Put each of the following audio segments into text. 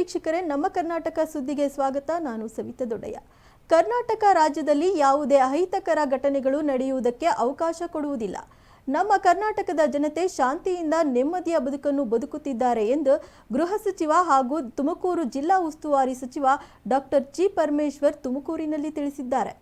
ವೀಕ್ಷಕರೇ, ನಮ್ಮ ಕರ್ನಾಟಕ ಸುದ್ದಿಗೆ ಸ್ವಾಗತ. ನಾನು ಸವಿತ ದೊಡ್ಡಯ್ಯ. ಕರ್ನಾಟಕ ರಾಜ್ಯದಲ್ಲಿ ಯಾವುದೇ ಅಹಿತಕರ ಘಟನೆಗಳು ನಡೆಯುವುದಕ್ಕೆ ಅವಕಾಶ ಕೊಡುವುದಿಲ್ಲ. ನಮ್ಮ ಕರ್ನಾಟಕದ ಜನತೆ ಶಾಂತಿಯಿಂದ ನೆಮ್ಮದಿಯ ಬದುಕನ್ನು ಬದುಕುತ್ತಿದ್ದಾರೆ ಎಂದು ಗೃಹ ಸಚಿವ ಹಾಗೂ ತುಮಕೂರು ಜಿಲ್ಲಾ ಉಸ್ತುವಾರಿ ಸಚಿವ ಡಾಕ್ಟರ್ ಜಿ. ಪರಮೇಶ್ವರ್ ತುಮಕೂರಿನಲ್ಲಿ ತಿಳಿಸಿದ್ದಾರೆ.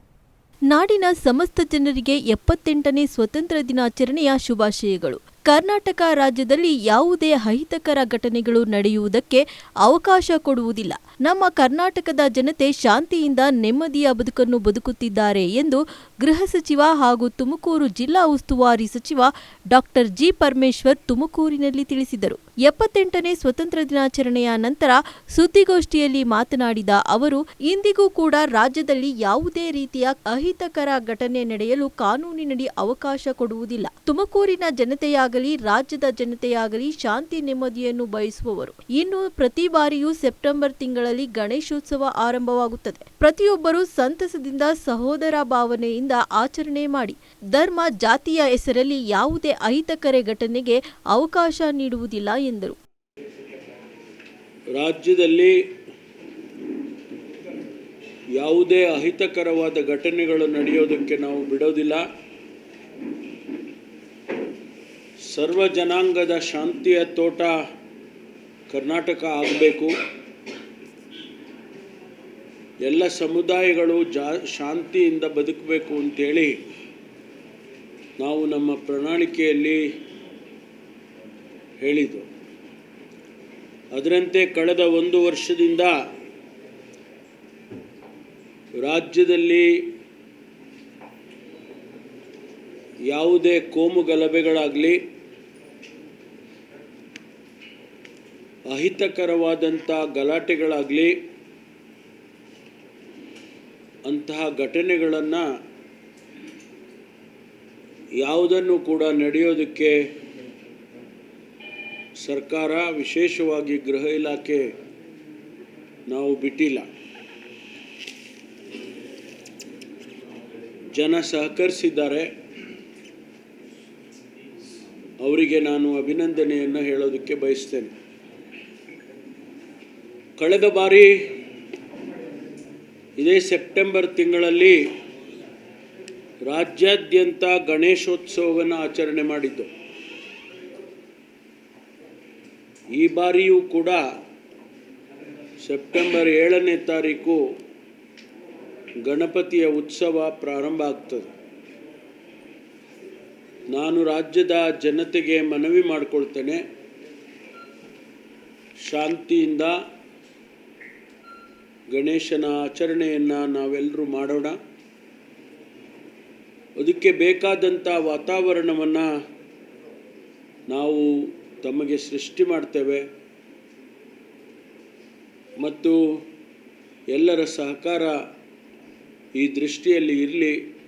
ನಾಡಿನ ಸಮಸ್ತ ಜನರಿಗೆ ಎಪ್ಪತ್ತೆಂಟನೇ ಸ್ವತಂತ್ರ ದಿನಾಚರಣೆಯ ಶುಭಾಶಯಗಳು. ಕರ್ನಾಟಕ ರಾಜ್ಯದಲ್ಲಿ ಯಾವುದೇ ಅಹಿತಕರ ಘಟನೆಗಳು ನಡೆಯುವುದಕ್ಕೆ ಅವಕಾಶ ಕೊಡುವುದಿಲ್ಲ. ನಮ್ಮ ಕರ್ನಾಟಕದ ಜನತೆ ಶಾಂತಿಯಿಂದ ನೆಮ್ಮದಿಯ ಬದುಕನ್ನು ಬದುಕುತ್ತಿದ್ದಾರೆ ಎಂದು ಗೃಹ ಸಚಿವ ಹಾಗೂ ತುಮಕೂರು ಜಿಲ್ಲಾ ಉಸ್ತುವಾರಿ ಸಚಿವ ಡಾಕ್ಟರ್ ಜಿ ಪರಮೇಶ್ವರ್ ತುಮಕೂರಿನಲ್ಲಿ ತಿಳಿಸಿದರು. ಎಪ್ಪತ್ತೆಂಟನೇ ಸ್ವತಂತ್ರ ದಿನಾಚರಣೆಯ ನಂತರ ಸುದ್ದಿಗೋಷ್ಠಿಯಲ್ಲಿ ಮಾತನಾಡಿದ ಅವರು, ಇಂದಿಗೂ ಕೂಡ ರಾಜ್ಯದಲ್ಲಿ ಯಾವುದೇ ರೀತಿಯ ಅಹಿತಕರ ಘಟನೆ ನಡೆಯಲು ಕಾನೂನಿನಡಿ ಅವಕಾಶ ಕೊಡುವುದಿಲ್ಲ. ತುಮಕೂರಿನ ಜನತೆಯಾಗಲಿ, ರಾಜ್ಯದ ಜನತೆಯಾಗಲಿ ಶಾಂತಿ ನೆಮ್ಮದಿಯನ್ನು ಬಯಸುವವರು. ಇನ್ನು ಪ್ರತಿ ಬಾರಿಯೂ ಸೆಪ್ಟೆಂಬರ್ ತಿಂಗಳಲ್ಲಿ ಗಣೇಶೋತ್ಸವ ಆರಂಭವಾಗುತ್ತದೆ. ಪ್ರತಿಯೊಬ್ಬರೂ ಸಂತಸದಿಂದ ಸಹೋದರ ಭಾವನೆಯಿಂದ ಆಚರಣೆ ಮಾಡಿ. ಧರ್ಮ ಜಾತಿಯ ಹೆಸರಲ್ಲಿ ಯಾವುದೇ ಅಹಿತಕರ ಘಟನೆಗೆ ಅವಕಾಶ ನೀಡುವುದಿಲ್ಲ ಎಂದರು. ರಾಜ್ಯದಲ್ಲಿ ಯಾವುದೇ ಅಹಿತಕರವಾದ ಘಟನೆಗಳು ನಡೆಯೋದಕ್ಕೆ ನಾವು ಬಿಡೋದಿಲ್ಲ. ಸರ್ವ ಜನಾಂಗದ ಶಾಂತಿಯ ತೋಟ ಕರ್ನಾಟಕ ಆಗಬೇಕು. ಎಲ್ಲ ಸಮುದಾಯಗಳು ಜಾ ಶಾಂತಿಯಿಂದ ಬದುಕಬೇಕು ಅಂತೇಳಿ ನಾವು ನಮ್ಮ ಪ್ರಣಾಳಿಕೆಯಲ್ಲಿ ಹೇಳಿದ್ದು. ಅದರಂತೆ ಕಳೆದ ಒಂದು ವರ್ಷದಿಂದ ರಾಜ್ಯದಲ್ಲಿ ಯಾವುದೇ ಕೋಮು ಗಲಭೆಗಳಾಗಲಿ, ಅಹಿತಕರವಾದಂಥ ಗಲಾಟೆಗಳಾಗಲಿ ಅಂತಹ ಘಟನೆಗಳನ್ನು ಯಾವುದನ್ನು ಕೂಡ ನಡೆಯೋದಕ್ಕೆ ಸರ್ಕಾರ ವಿಶೇಷವಾಗಿ ಗೃಹ ಇಲಾಖೆ ನಾವು ಬಿಟ್ಟಿಲ್ಲ. ಜನ ಸಹಕರಿಸಿದ್ದಾರೆ. ಅವರಿಗೆ ನಾನು ಅಭಿನಂದನೆಯನ್ನು ಹೇಳೋದಕ್ಕೆ ಬಯಸ್ತೇನೆ. ಕಳೆದ ಬಾರಿ ಇದೇ ಸೆಪ್ಟೆಂಬರ್ ತಿಂಗಳಲ್ಲಿ ರಾಜ್ಯಾದ್ಯಂತ ಗಣೇಶೋತ್ಸವವನ್ನು ಆಚರಣೆ ಮಾಡಿದ್ದು. ಈ ಬಾರಿಯೂ ಕೂಡ ಸೆಪ್ಟೆಂಬರ್ ಏಳನೇ ತಾರೀಕು ಗಣಪತಿಯ ಉತ್ಸವ ಪ್ರಾರಂಭ ಆಗ್ತದೆ. ನಾನು ರಾಜ್ಯದ ಜನತೆಗೆ ಮನವಿ ಮಾಡಿಕೊಳ್ತೇನೆ. ಶಾಂತಿಯಿಂದ ಗಣೇಶನ ಆಚರಣೆಯನ್ನು ನಾವೆಲ್ಲರೂ ಮಾಡೋಣ. ಅದಕ್ಕೆ ಬೇಕಾದಂಥ ವಾತಾವರಣವನ್ನು ನಾವು ತಮಗೆ ಸೃಷ್ಟಿ ಮಾಡ್ತೇವೆ. ಮತ್ತು ಎಲ್ಲರ ಸಹಕಾರ ಈ ದೃಷ್ಟಿಯಲ್ಲಿ ಇರಲಿ.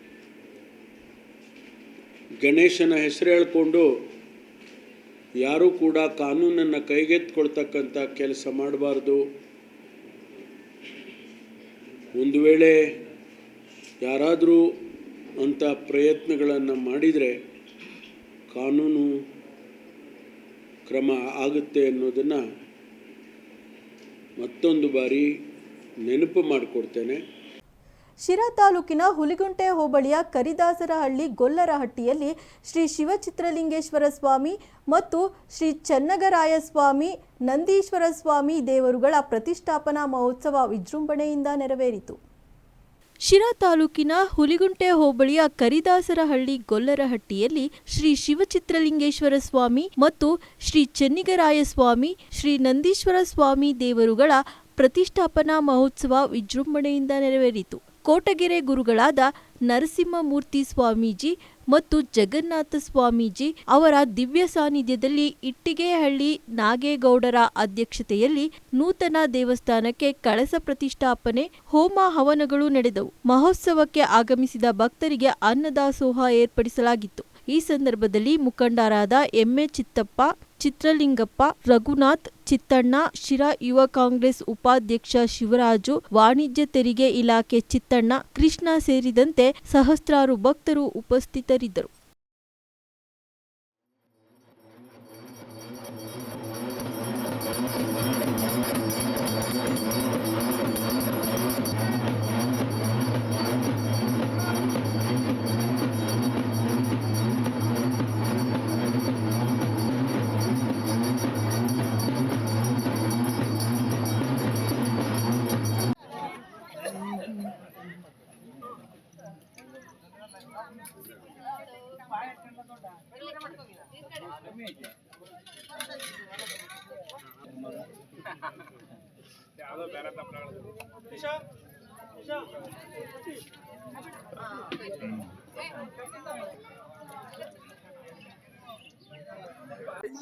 ಗಣೇಶನ ಹೆಸರು ಹೇಳಿಕೊಂಡು ಯಾರೂ ಕೂಡ ಕಾನೂನನ್ನು ಕೈಗೆತ್ಕೊಳ್ತಕ್ಕಂಥ ಕೆಲಸ ಮಾಡಬಾರ್ದು. ಒಂದು ವೇಳೆ ಯಾರಾದರೂ ಅಂಥ ಪ್ರಯತ್ನಗಳನ್ನು ಮಾಡಿದರೆ ಕಾನೂನು ಕ್ರಮ ಆಗುತ್ತೆ ಅನ್ನೋದನ್ನು ಮತ್ತೊಂದು ಬಾರಿ ನೆನಪು ಮಾಡಿಕೊಡ್ತೇನೆ. ಶಿರಾ ತಾಲೂಕಿನ ಹುಲಿಗುಂಟೆ ಹೋಬಳಿಯ ಕರಿದಾಸರಹಳ್ಳಿ ಗೊಲ್ಲರಹಟ್ಟಿಯಲ್ಲಿ ಶ್ರೀ ಶಿವಚಿತ್ರಲಿಂಗೇಶ್ವರ ಸ್ವಾಮಿ ಮತ್ತು ಶ್ರೀ ಚನ್ನಗರಾಯ ಸ್ವಾಮಿ, ನಂದೀಶ್ವರ ಸ್ವಾಮಿ ದೇವರುಗಳ ಪ್ರತಿಷ್ಠಾಪನಾ ಮಹೋತ್ಸವ ವಿಜೃಂಭಣೆಯಿಂದ ನೆರವೇರಿತು. ಶಿರಾ ತಾಲೂಕಿನ ಹುಲಿಗುಂಟೆ ಹೋಬಳಿಯ ಕರಿದಾಸರಹಳ್ಳಿ ಗೊಲ್ಲರಹಟ್ಟಿಯಲ್ಲಿ ಶ್ರೀ ಶಿವಚಿತ್ರಲಿಂಗೇಶ್ವರ ಸ್ವಾಮಿ ಮತ್ತು ಶ್ರೀ ಚೆನ್ನಿಗರಾಯ ಸ್ವಾಮಿ, ಶ್ರೀ ನಂದೀಶ್ವರ ಸ್ವಾಮಿ ದೇವರುಗಳ ಪ್ರತಿಷ್ಠಾಪನಾ ಮಹೋತ್ಸವ ವಿಜೃಂಭಣೆಯಿಂದ ನೆರವೇರಿತು. ಕೋಟಗೆರೆ ಗುರುಗಳಾದ ನರಸಿಂಹಮೂರ್ತಿ ಸ್ವಾಮೀಜಿ ಮತ್ತು ಜಗನ್ನಾಥ ಸ್ವಾಮೀಜಿ ಅವರ ದಿವ್ಯ ಸಾನ್ನಿಧ್ಯದಲ್ಲಿ ಇಟ್ಟಿಗೆಹಳ್ಳಿ ನಾಗೇಗೌಡರ ಅಧ್ಯಕ್ಷತೆಯಲ್ಲಿ ನೂತನ ದೇವಸ್ಥಾನಕ್ಕೆ ಕಳಸ ಪ್ರತಿಷ್ಠಾಪನೆ, ಹೋಮ ಹವನಗಳು ನಡೆದವು. ಮಹೋತ್ಸವಕ್ಕೆ ಆಗಮಿಸಿದ ಭಕ್ತರಿಗೆ ಅನ್ನದಾಸೋಹ ಏರ್ಪಡಿಸಲಾಗಿತ್ತು. ಈ ಸಂದರ್ಭದಲ್ಲಿ ಮುಖಂಡರಾದ ಎಂಎ ಚಿತ್ತಪ್ಪ ಚಿತ್ರಲಿಂಗಪ್ಪ, ರಘುನಾಥ್, ಚಿತ್ತಣ್ಣ, ಶಿರಾ ಯುವ ಕಾಂಗ್ರೆಸ್ ಉಪಾಧ್ಯಕ್ಷ ಶಿವರಾಜು, ವಾಣಿಜ್ಯ ತೆರಿಗೆ ಇಲಾಖೆ ಚಿತ್ತಣ್ಣ, ಕೃಷ್ಣ ಸೇರಿದಂತೆ ಸಹಸ್ರಾರು ಭಕ್ತರು ಉಪಸ್ಥಿತರಿದ್ದರು.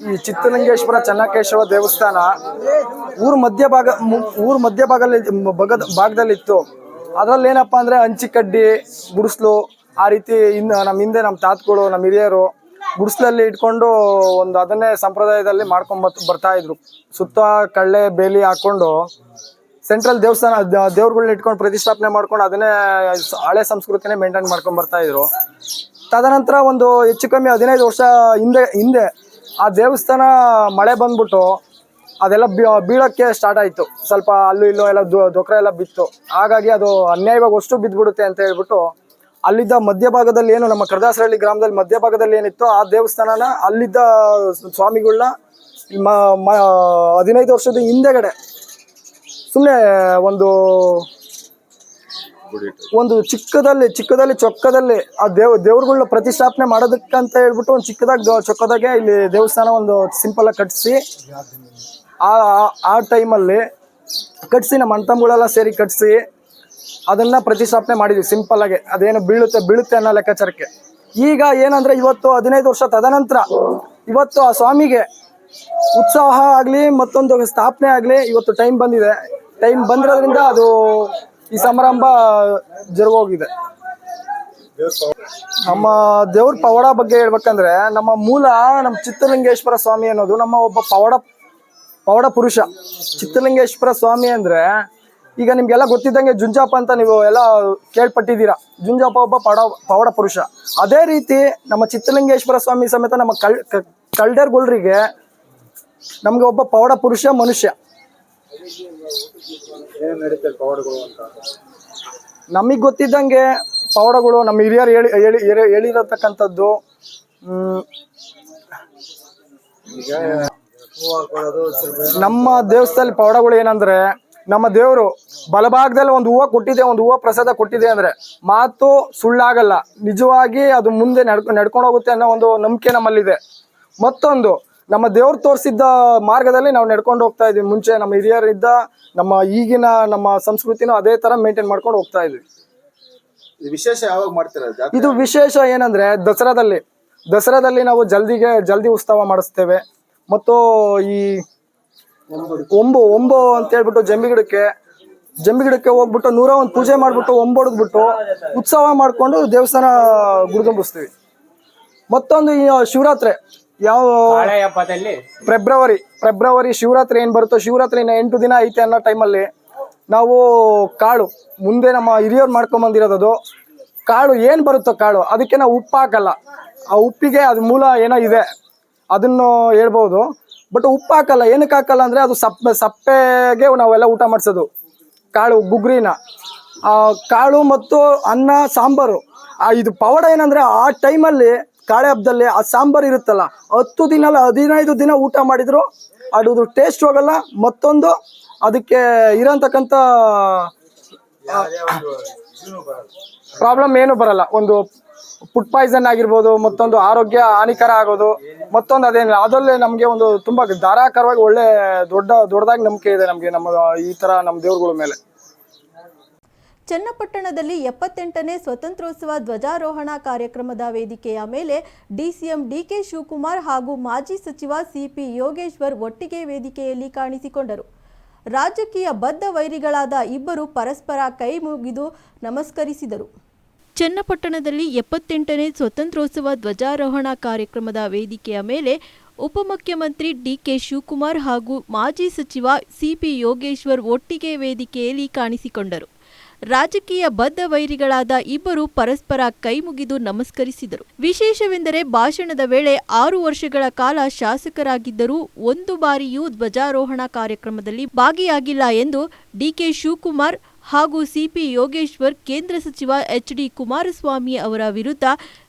ಈ ಚಿತ್ರಲಿಂಗೇಶ್ವರ ಚೆನ್ನಕೇಶವ ದೇವಸ್ಥಾನ ಊರ್ ಮಧ್ಯಭಾಗ ಊರ್ ಮಧ್ಯಭಾಗದಲ್ಲಿ ಭಾಗದ, ಭಾಗದಲ್ಲಿತ್ತು. ಅದರಲ್ಲಿ ಏನಪ್ಪಾ ಅಂದ್ರೆ ಹಂಚಿಕಡ್ಡಿ ಗುಡಿಸ್ಲು ಆ ರೀತಿ ಇನ್ನು ನಮ್ಮ ಹಿಂದೆ ನಮ್ಮ ತಾತಗಳು, ನಮ್ಮ ಹಿರಿಯರು ಗುಡಿಸ್ಲಲ್ಲಿ ಇಟ್ಕೊಂಡು ಒಂದು ಅದನ್ನೇ ಸಂಪ್ರದಾಯದಲ್ಲಿ ಮಾಡ್ಕೊಂಬತ್ತು ಬತ್- ಬರ್ತಾ ಇದ್ರು. ಸುತ್ತ ಕಳ್ಳೆ ಬೇಲಿ ಹಾಕೊಂಡು ಸೆಂಟ್ರಲ್ ದೇವಸ್ಥಾನ, ದ- ದೇವ್ರುಗಳ್ನ ಇಟ್ಕೊಂಡು ಪ್ರತಿಷ್ಠಾಪನೆ ಮಾಡ್ಕೊಂಡು ಅದನ್ನೇ ಹಳೆ ಸಂಸ್ಕೃತಿನೇ ಮೇಂಟೈನ್ ಮಾಡ್ಕೊಂಡು ಬರ್ತಾ ಇದ್ರು. ತದನಂತರ ಒಂದು ಹೆಚ್ಚು ಕಮ್ಮಿ ಹದಿನೈದು ವರ್ಷ ಹಿಂದೆ ಹಿಂದೆ ಆ ದೇವಸ್ಥಾನ ಮಳೆ ಬಂದ್ಬಿಟ್ಟು ಅದೆಲ್ಲ ಬೀಳೋಕ್ಕೆ ಸ್ಟಾರ್ಟ್ ಆಯಿತು. ಸ್ವಲ್ಪ ಅಲ್ಲೂ ಇಲ್ಲೂ ಎಲ್ಲ ದೊಕ್ರ ಎಲ್ಲ ಬಿತ್ತು. ಹಾಗಾಗಿ ಅದು ಅನ್ಯಾಯವಾಗಿ ಅಷ್ಟು ಬಿದ್ದುಬಿಡುತ್ತೆ ಅಂತ ಹೇಳ್ಬಿಟ್ಟು ಅಲ್ಲಿದ್ದ ಮಧ್ಯಭಾಗದಲ್ಲಿ ಏನು ನಮ್ಮ ಕರದಾಸರಹಳ್ಳಿ ಗ್ರಾಮದಲ್ಲಿ ಮಧ್ಯಭಾಗದಲ್ಲಿ ಏನಿತ್ತು ಆ ದೇವಸ್ಥಾನನ ಅಲ್ಲಿದ್ದ ಸ್ವಾಮಿಗಳನ್ನ ಮ- ಮ- ಹದಿನೈದು ವರ್ಷದ ಹಿಂದೆಗಡೆ ಸುಮ್ಮನೆ ಒಂದು ಒಂದು ಚಿಕ್ಕದಲ್ಲಿ ಚಿಕ್ಕದಲ್ಲಿ, ಚೊಕ್ಕದಲ್ಲಿ ಆ ದೇವ್, ದೇವ್ರಗಳ್ನ ಪ್ರತಿಷ್ಠಾಪನೆ ಮಾಡೋದಕ್ಕಂತ ಹೇಳ್ಬಿಟ್ಟು ಒಂದು ಚಿಕ್ಕದಾಗಿ ಚೊಕ್ಕದಾಗೆ ಇಲ್ಲಿ ದೇವಸ್ಥಾನ ಒಂದು ಸಿಂಪಲ್ ಆಗಿ ಕಟ್ಟಿಸಿ ಆ, ಆ- ಟೈಮಲ್ಲಿ ಕಟ್ಟಿಸಿ ನಮ್ಮ ಅಣ್ತಂಬಗಳೆಲ್ಲ ಸೇರಿ ಕಟ್ಟಿಸಿ ಅದನ್ನ ಪ್ರತಿಷ್ಠಾಪನೆ ಮಾಡಿದ್ವಿ ಸಿಂಪಲ್ ಆಗಿ. ಅದೇನು ಬೀಳುತ್ತೆ ಬೀಳುತ್ತೆ ಅನ್ನೋ ಲೆಕ್ಕಾಚಾರಕ್ಕೆ. ಈಗ ಏನಂದ್ರೆ ಇವತ್ತು ಹದಿನೈದು ವರ್ಷ ತದನಂತರ ಇವತ್ತು ಆ ಸ್ವಾಮಿಗೆ ಉತ್ಸಾಹ ಆಗಲಿ, ಮತ್ತೊಂದು ಸ್ಥಾಪನೆ ಆಗಲಿ ಇವತ್ತು ಟೈಮ್ ಬಂದಿದೆ. ಟೈಮ್ ಬಂದಿರೋದ್ರಿಂದ ಅದು ಈ ಸಮಾರಂಭ ಜರುಗೋಗಿದೆ. ನಮ್ಮ ದೇವ್ರ ಪವಾಡ ಬಗ್ಗೆ ಹೇಳ್ಬೇಕಂದ್ರೆ ನಮ್ಮ ಮೂಲ ನಮ್ಮ ಚಿತ್ರಲಿಂಗೇಶ್ವರ ಸ್ವಾಮಿ ಅನ್ನೋದು ನಮ್ಮ ಒಬ್ಬ ಪವಾಡ ಪವಾಡ ಪುರುಷ. ಚಿತ್ರಲಿಂಗೇಶ್ವರ ಸ್ವಾಮಿ ಅಂದ್ರೆ ಈಗ ನಿಮ್ಗೆಲ್ಲ ಗೊತ್ತಿದ್ದಂಗೆ ಜುಂಜಾಪ ಅಂತ ನೀವು ಎಲ್ಲ ಕೇಳ್ಪಟ್ಟಿದ್ದೀರಾ. ಜುಂಜಾಪ ಒಬ್ಬ ಪಡ ಪವಾಡ ಪುರುಷ. ಅದೇ ರೀತಿ ನಮ್ಮ ಚಿತ್ರಲಿಂಗೇಶ್ವರ ಸ್ವಾಮಿ ಸಮೇತ ನಮ್ಮ ಕಳ್ ಕ- ಕಳ್ಡರ್ಗೊಳ್ರಿಗೆ ನಮ್ಗೆ ಒಬ್ಬ ಪವಾಡ ಪುರುಷ ಮನುಷ್ಯ. ನಮಗ್ ಗೊತ್ತಿದ್ದಂಗೆ ಪವಾಡಗಳು ನಮ್ಮ ಹಿರಿಯರು ಹೇಳಿ ಹೇಳಿ ಹೇಳಿ- ಹೇಳಿರತಕ್ಕಂಥದ್ದು ನಮ್ಮ ದೇವಸ್ಥಾನದಲ್ಲಿ ಪವಾಡಗಳು ಏನಂದ್ರೆ ನಮ್ಮ ದೇವರು ಬಲಭಾಗದಲ್ಲಿ ಒಂದು ಹೂವು ಕೊಟ್ಟಿದೆ ಒಂದು ಹೂವು ಪ್ರಸಾದ ಕೊಟ್ಟಿದೆ ಅಂದ್ರೆ ಮಾತು ಸುಳ್ಳಾಗಲ್ಲ. ನಿಜವಾಗಿ ಅದು ಮುಂದೆ ನಡ್ಕೊ ನಡ್ಕೊಂಡು ಹೋಗುತ್ತೆ ಅನ್ನೋ ಒಂದು ನಂಬಿಕೆ ನಮ್ಮಲ್ಲಿದೆ. ಮತ್ತೊಂದು ನಮ್ಮ ದೇವ್ರು ತೋರಿಸಿದ್ದ ಮಾರ್ಗದಲ್ಲಿ ನಾವು ನಡ್ಕೊಂಡು ಹೋಗ್ತಾ ಇದ್ವಿ. ಮುಂಚೆ ನಮ್ಮ ಹಿರಿಯರಿದ್ದ ನಮ್ಮ ಈಗಿನ ನಮ್ಮ ಸಂಸ್ಕೃತಿನೂ ಅದೇ ತರ ಮೇಂಟೈನ್ ಮಾಡ್ಕೊಂಡು ಹೋಗ್ತಾ ಇದ್ವಿ. ಇದು ವಿಶೇಷ ಯಾವಾಗ ಮಾಡ್ತೀರಾ ಇದು ವಿಶೇಷ ಏನಂದ್ರೆ ದಸರಾದಲ್ಲಿ. ದಸರಾದಲ್ಲಿ ನಾವು ಜಲ್ದಿಗೆ ಜಲ್ದಿ ಉತ್ಸವ ಮಾಡಿಸ್ತೇವೆ. ಮತ್ತು ಈ ಒಂಬು ಒಂಬು ಅಂತ ಹೇಳ್ಬಿಟ್ಟು ಜಂಬಿ ಗಿಡಕ್ಕೆ ಜಂಬಿ ಗಿಡಕ್ಕೆ ಹೋಗ್ಬಿಟ್ಟು ನೂರ ಒಂದು ಪೂಜೆ ಮಾಡ್ಬಿಟ್ಟು ಒಂಬೊಡದ್ಬಿಟ್ಟು ಉತ್ಸವ ಮಾಡ್ಕೊಂಡು ದೇವಸ್ಥಾನ ಗುರುದುಂಬಿಸ್ತೀವಿ ಮತ್ತೊಂದು ಈ ಶಿವರಾತ್ರಿ ಯಾವ ಫೆಬ್ರವರಿ ಫೆಬ್ರವರಿ ಶಿವರಾತ್ರಿ ಏನು ಬರುತ್ತೋ ಶಿವರಾತ್ರಿ ಎಂಟು ದಿನ ಐತೆ ಅನ್ನೋ ಟೈಮಲ್ಲಿ ನಾವು ಕಾಳು ಮುಂದೆ ನಮ್ಮ ಹಿರಿಯವ್ರು ಮಾಡ್ಕೊಂಬಂದಿರೋದು ಅದು ಕಾಳು ಏನು ಬರುತ್ತೋ ಕಾಳು ಅದಕ್ಕೆ ನಾವು ಉಪ್ಪು ಹಾಕಲ್ಲ ಆ ಉಪ್ಪಿಗೆ ಅದು ಮೂಲ ಏನೋ ಇದೆ ಅದನ್ನು ಹೇಳ್ಬೋದು. ಬಟ್ ಉಪ್ಪು ಹಾಕಲ್ಲ. ಏನಕ್ಕೆ ಹಾಕಲ್ಲ ಅಂದರೆ ಅದು ಸಪ್ಪೆ, ಸಪ್ಪೆಗೆ ನಾವೆಲ್ಲ ಊಟ ಮಾಡಿಸೋದು. ಕಾಳು, ಗುಗ್ರಿನ. ಕಾಳು ಮತ್ತು ಅನ್ನ, ಸಾಂಬಾರು. ಇದು ಪವಾಡ ಏನಂದರೆ ಆ ಟೈಮಲ್ಲಿ ಕಾಳೆ ಹಬ್ಬದಲ್ಲಿ ಆ ಸಾಂಬಾರು ಇರುತ್ತಲ್ಲ, ಹತ್ತು ದಿನ ಹದಿನೈದು ದಿನ ಊಟ ಮಾಡಿದ್ರು ಅದು ಟೇಸ್ಟ್ ಹೋಗಲ್ಲ, ಮತ್ತೊಂದು ಅದಕ್ಕೆ ಇರೋಂತಕ್ಕಂಥ ಪ್ರಾಬ್ಲಮ್ ಏನು ಬರಲ್ಲ. ಒಂದು ಫುಡ್ ಪಾಯ್ಸನ್ ಆಗಿರ್ಬೋದು, ಮತ್ತೊಂದು ಆರೋಗ್ಯ ಹಾನಿಕರ ಆಗೋದು, ಮತ್ತೊಂದು ಅದೇನಿಲ್ಲ. ಅದರಲ್ಲೇ ನಮಗೆ ಒಂದು ತುಂಬ ಧಾರಾಕಾರವಾಗಿ ಒಳ್ಳೆ ದೊಡ್ಡ, ದೊಡ್ಡದಾಗಿ ನಂಬಿಕೆ ಇದೆ ನಮಗೆ, ನಮ್ಮ ಈ ಥರ ನಮ್ಮ ದೇವ್ರುಗಳ ಮೇಲೆ. ಚನ್ನಪಟ್ಟಣದಲ್ಲಿ ಎಪ್ಪತ್ತೆಂಟನೇ ಸ್ವತಂತ್ರೋತ್ಸವ ಧ್ವಜಾರೋಹಣ ಕಾರ್ಯಕ್ರಮದ ವೇದಿಕೆಯ ಮೇಲೆ ಡಿಸಿಎಂ ಡಿಕೆ ಶಿವಕುಮಾರ್ ಹಾಗೂ ಮಾಜಿ ಸಚಿವ ಸಿಪಿ ಯೋಗೇಶ್ವರ್ ಒಟ್ಟಿಗೆ ವೇದಿಕೆಯಲ್ಲಿ ಕಾಣಿಸಿಕೊಂಡರು. ರಾಜಕೀಯ ಬದ್ಧ ವೈರಿಗಳಾದ ಇಬ್ಬರು ಪರಸ್ಪರ ಕೈ ಮುಗಿದು ನಮಸ್ಕರಿಸಿದರು. ಚನ್ನಪಟ್ಟಣದಲ್ಲಿ ಎಪ್ಪತ್ತೆಂಟನೇ ಸ್ವತಂತ್ರೋತ್ಸವ ಧ್ವಜಾರೋಹಣ ಕಾರ್ಯಕ್ರಮದ ವೇದಿಕೆಯ ಮೇಲೆ ಉಪಮುಖ್ಯಮಂತ್ರಿ ಡಿಕೆ ಶಿವಕುಮಾರ್ ಹಾಗೂ ಮಾಜಿ ಸಚಿವ ಸಿಪಿ ಯೋಗೇಶ್ವರ್ ಒಟ್ಟಿಗೆ ವೇದಿಕೆಯಲ್ಲಿ ಕಾಣಿಸಿಕೊಂಡರು. ರಾಜಕೀಯ ಬದ್ಧ ವೈರಿಗಳಾದ ಇಬ್ಬರು ಪರಸ್ಪರ ಕೈಮುಗಿದು ನಮಸ್ಕರಿಸಿದರು. ವಿಶೇಷವೆಂದರೆ ಭಾಷಣದ ವೇಳೆ ಆರು ವರ್ಷಗಳ ಕಾಲ ಶಾಸಕರಾಗಿದ್ದರೂ ಒಂದು ಬಾರಿಯೂ ಧ್ವಜಾರೋಹಣ ಕಾರ್ಯಕ್ರಮದಲ್ಲಿ ಭಾಗಿಯಾಗಿಲ್ಲ ಎಂದು ಡಿಕೆ ಶಿವಕುಮಾರ್ ಹಾಗೂ ಸಿಪಿ ಯೋಗೇಶ್ವರ್, ಕೇಂದ್ರ ಸಚಿವ ಎಚ್ ಡಿ ಕುಮಾರಸ್ವಾಮಿ ಅವರ ವಿರುದ್ಧ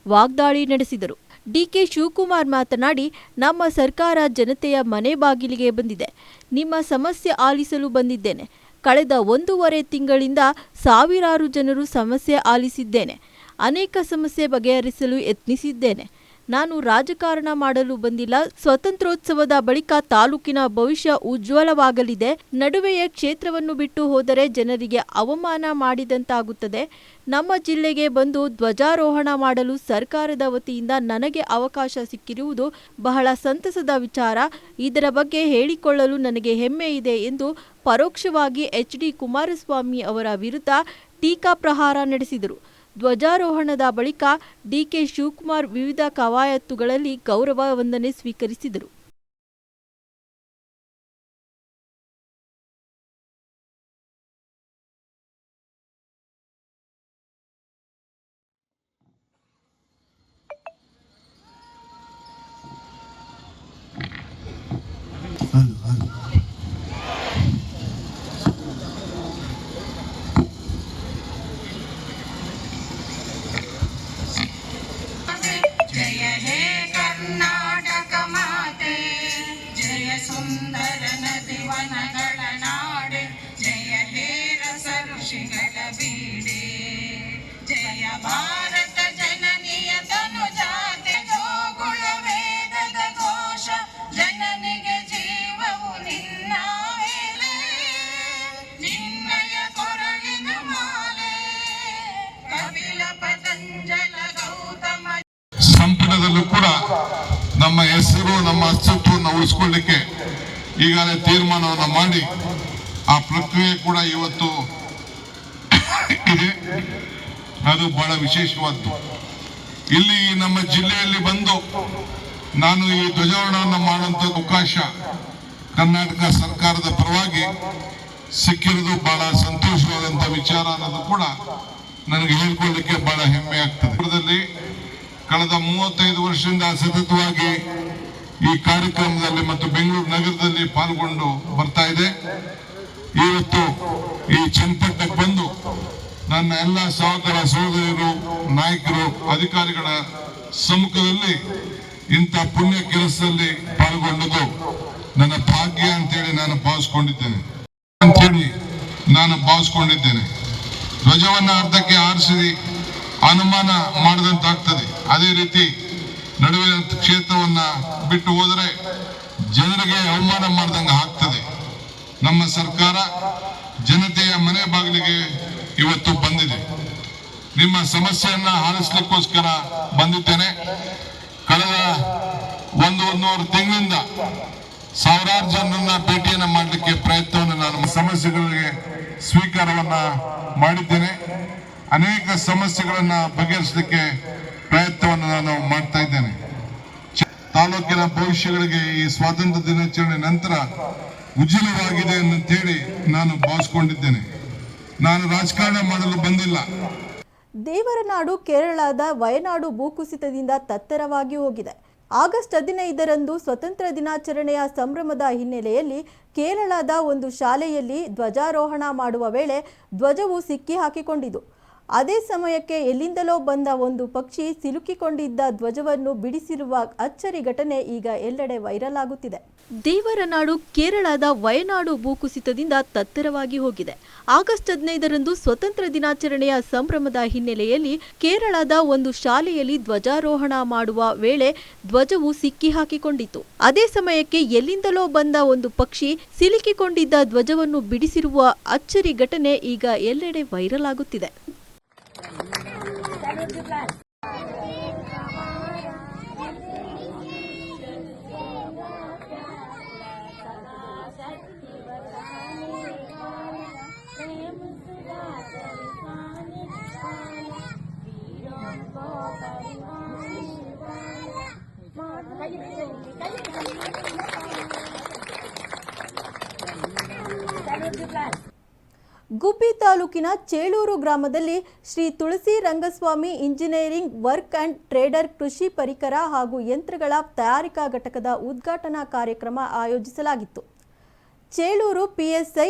ವಾಗ್ದಾಳಿ ನಡೆಸಿದರು. ಡಿಕೆ ಶಿವಕುಮಾರ್ ಮಾತನಾಡಿ, ನಮ್ಮ ಸರ್ಕಾರ ಜನತೆಯ ಮನೆ ಬಾಗಿಲಿಗೆ ಬಂದಿದೆ. ನಿಮ್ಮ ಸಮಸ್ಯೆ ಆಲಿಸಲು ಬಂದಿದ್ದೇನೆ. ಕಳೆದ ಒಂದೂವರೆ ತಿಂಗಳಿಂದ ಸಾವಿರಾರು ಜನರು ಸಮಸ್ಯೆ ಆಲಿಸಿದ್ದೇನೆ. ಅನೇಕ ಸಮಸ್ಯೆ ಬಗೆಹರಿಸಲು ಯತ್ನಿಸಿದ್ದೇನೆ. ನಾನು ರಾಜಕಾರಣ ಮಾಡಲು ಬಂದಿಲ್ಲ. ಸ್ವತಂತ್ರೋತ್ಸವದ ಬಳಿಕ ತಾಲೂಕಿನ ಭವಿಷ್ಯ ಉಜ್ವಲವಾಗಲಿದೆ. ನಡುವೆಯೇ ಕ್ಷೇತ್ರವನ್ನು ಬಿಟ್ಟು ಹೋದರೆ ಜನರಿಗೆ ಅವಮಾನ ಮಾಡಿದಂತಾಗುತ್ತದೆ. ನಮ್ಮ ಜಿಲ್ಲೆಗೆ ಬಂದು ಧ್ವಜಾರೋಹಣ ಮಾಡಲು ಸರ್ಕಾರದ ವತಿಯಿಂದ ನನಗೆ ಅವಕಾಶ ಸಿಕ್ಕಿರುವುದು ಬಹಳ ಸಂತಸದ ವಿಚಾರ. ಇದರ ಬಗ್ಗೆ ಹೇಳಿಕೊಳ್ಳಲು ನನಗೆ ಹೆಮ್ಮೆ ಇದೆ ಎಂದು ಪರೋಕ್ಷವಾಗಿ ಎಚ್ ಡಿ ಕುಮಾರಸ್ವಾಮಿ ಅವರ ವಿರುದ್ಧ ಟೀಕಾ ಪ್ರಹಾರ ನಡೆಸಿದರು. ಧ್ವಜಾರೋಹಣದ ಬಳಿಕ ಡಿಕೆ ಶಿವಕುಮಾರ್ ವಿವಿಧ ಕವಾಯತ್ತುಗಳಲ್ಲಿ ಗೌರವ ವಂದನೆ ಸ್ವೀಕರಿಸಿದರು. ಈಗಾಗಲೇ ತೀರ್ಮಾನವನ್ನು ಮಾಡಿ ಆ ಪ್ರಕ್ರಿಯೆ ಕೂಡ ಇವತ್ತು ಇದೆ. ಅದು ಬಹಳ ವಿಶೇಷವಾದ್ದು. ಇಲ್ಲಿ ನಮ್ಮ ಜಿಲ್ಲೆಯಲ್ಲಿ ಬಂದು ನಾನು ಈ ಧ್ವಜಾರೋಹಣವನ್ನು ಮಾಡುವಂತ ಅವಕಾಶ ಕರ್ನಾಟಕ ಸರ್ಕಾರದ ಪರವಾಗಿ ಸಿಕ್ಕಿರೋದು ಬಹಳ ಸಂತೋಷವಾದಂಥ ವಿಚಾರ ಅನ್ನೋದು ಕೂಡ ನನಗೆ ಹೇಳ್ಕೊಳ್ಳಿಕ್ಕೆ ಬಹಳ ಹೆಮ್ಮೆ ಆಗ್ತದೆ. ಕಳೆದ ಮೂವತ್ತೈದು ವರ್ಷದಿಂದ ಸತತವಾಗಿ ಈ ಕಾರ್ಯಕ್ರಮದಲ್ಲಿ ಮತ್ತು ಬೆಂಗಳೂರು ನಗರದಲ್ಲಿ ಪಾಲ್ಗೊಂಡು ಬರ್ತಾ ಇದೆ. ಇವತ್ತು ಈ ಚನ್ನಪಟ್ಟಣಕ್ಕೆ ಬಂದು ನನ್ನ ಎಲ್ಲ ಸಹೋದರ ಸಹೋದರಿಯರು ನಾಯಕರು, ಅಧಿಕಾರಿಗಳ ಸಮ್ಮುಖದಲ್ಲಿ ಇಂಥ ಪುಣ್ಯ ಕೆಲಸದಲ್ಲಿ ಪಾಲ್ಗೊಂಡದ್ದು ನನ್ನ ಭಾಗ್ಯ ಅಂತೇಳಿ ನಾನು ಭಾವಿಸ್ಕೊಂಡಿದ್ದೇನೆ. ಅಂತೇಳಿ ನಾನು ಭಾವಿಸ್ಕೊಂಡಿದ್ದೇನೆ. ಧ್ವಜವನ್ನ ಅರ್ಧಕ್ಕೆ ಆರಿಸಿ ಅನುಮಾನ ಮಾಡಿದಂತಾಗ್ತದೆ. ಅದೇ ರೀತಿ ನಡುವಿನ ಕ್ಷೇತ್ರವನ್ನ ಬಿಟ್ಟು ಹೋದರೆ ಜನರಿಗೆ ಅವಮಾನ ಮಾಡ್ದಂಗೆ ಆಗ್ತದೆ. ನಮ್ಮ ಸರ್ಕಾರ ಜನತೆಯ ಮನೆ ಬಾಗಿಲಿಗೆ ಇವತ್ತು ಬಂದಿದೆ. ನಿಮ್ಮ ಸಮಸ್ಯೆಯನ್ನ ಆಲಿಸ್ಲಿಕ್ಕೋಸ್ಕರ ಬಂದಿದ್ದೇನೆ. ಕಳೆದ ಒಂದು ಒಂದೂವರೆ ತಿಂಗಳಿಂದ ಸಾವಿರಾರು ಜನರನ್ನ ಭೇಟಿಯನ್ನು ಮಾಡಲಿಕ್ಕೆ ಪ್ರಯತ್ನವನ್ನು ನಾನು ಸಮಸ್ಯೆಗಳಿಗೆ ಸ್ವೀಕಾರವನ್ನ ಮಾಡಿದ್ದೇನೆ. ಅನೇಕ ಸಮಸ್ಯೆಗಳನ್ನ ಬಗೆಹರಿಸಲಿಕ್ಕೆ ಪ್ರಯತ್ನವನ್ನು ನಾನು ಮಾಡ್ತಾ ಇದ್ದೇನೆ. ತಾಲೂಕಿನ ಭವಿಷ್ಯಗಳಿಗೆ ಈ ಸ್ವಾತಂತ್ರ್ಯ ದಿನಾಚರಣೆ ನಂತರ ಉಜ್ವಲವಾಗಿದೆ ಅಂತೇಳಿ ನಾನು ಭಾವಿಸ್ಕೊಂಡಿದ್ದೇನೆ. ನಾನು ರಾಜಕಾರಣ ಮಾಡಲು ಬಂದಿಲ್ಲ. ದೇವರನಾಡು, ಕೇರಳದ ವಯನಾಡು ಭೂಕುಸಿತದಿಂದ ತತ್ತರವಾಗಿ ಹೋಗಿದೆ. ಆಗಸ್ಟ್ ಹದಿನೈದರಂದು ಸ್ವತಂತ್ರ ದಿನಾಚರಣೆಯ ಸಂಭ್ರಮದ ಹಿನ್ನೆಲೆಯಲ್ಲಿ ಕೇರಳದ ಒಂದು ಶಾಲೆಯಲ್ಲಿ ಧ್ವಜಾರೋಹಣ ಮಾಡುವ ವೇಳೆ ಧ್ವಜವು ಸಿಕ್ಕಿ ಹಾಕಿಕೊಂಡಿತು ಅದೇ ಸಮಯಕ್ಕೆ ಎಲ್ಲಿಂದಲೋ ಬಂದ ಒಂದು ಪಕ್ಷಿ ಸಿಲುಕಿಕೊಂಡಿದ್ದ ಧ್ವಜವನ್ನು ಬಿಡಿಸಿರುವ ಅಚ್ಚರಿ ಘಟನೆ ಈಗ ಎಲ್ಲೆಡೆ ವೈರಲ್ ಆಗುತ್ತಿದೆ. ದೇವರನಾಡು, ಕೇರಳದ ವಯನಾಡು ಭೂಕುಸಿತದಿಂದ ತತ್ತರವಾಗಿ ಹೋಗಿದೆ. ಆಗಸ್ಟ್ ಹದಿನೈದರಂದು ಸ್ವತಂತ್ರ ದಿನಾಚರಣೆಯ ಸಂಭ್ರಮದ ಹಿನ್ನೆಲೆಯಲ್ಲಿ ಕೇರಳದ ಒಂದು ಶಾಲೆಯಲ್ಲಿ ಧ್ವಜಾರೋಹಣ ಮಾಡುವ ವೇಳೆ ಧ್ವಜವು ಸಿಕ್ಕಿ ಹಾಕಿಕೊಂಡಿತು ಅದೇ ಸಮಯಕ್ಕೆ ಎಲ್ಲಿಂದಲೋ ಬಂದ ಒಂದು ಪಕ್ಷಿ ಸಿಲುಕಿಕೊಂಡಿದ್ದ ಧ್ವಜವನ್ನು ಬಿಡಿಸಿರುವ ಅಚ್ಚರಿ ಘಟನೆ ಈಗ ಎಲ್ಲೆಡೆ ವೈರಲ್ ಆಗುತ್ತಿದೆ. Hãy subscribe ಗುಬ್ಬಿ ತಾಲೂಕಿನ ಚೇಳೂರು ಗ್ರಾಮದಲ್ಲಿ Shri Tulasi Rangaswamy engineering work and trader ಕೃಷಿ ಪರಿಕರ ಹಾಗೂ ಯಂತ್ರಗಳ ತಯಾರಿಕಾ ಘಟಕದ ಉದ್ಘಾಟನಾ ಕಾರ್ಯಕ್ರಮ ಆಯೋಜಿಸಲಾಗಿತ್ತು. ಚೇಳೂರು ಪಿಎಸ್ಐ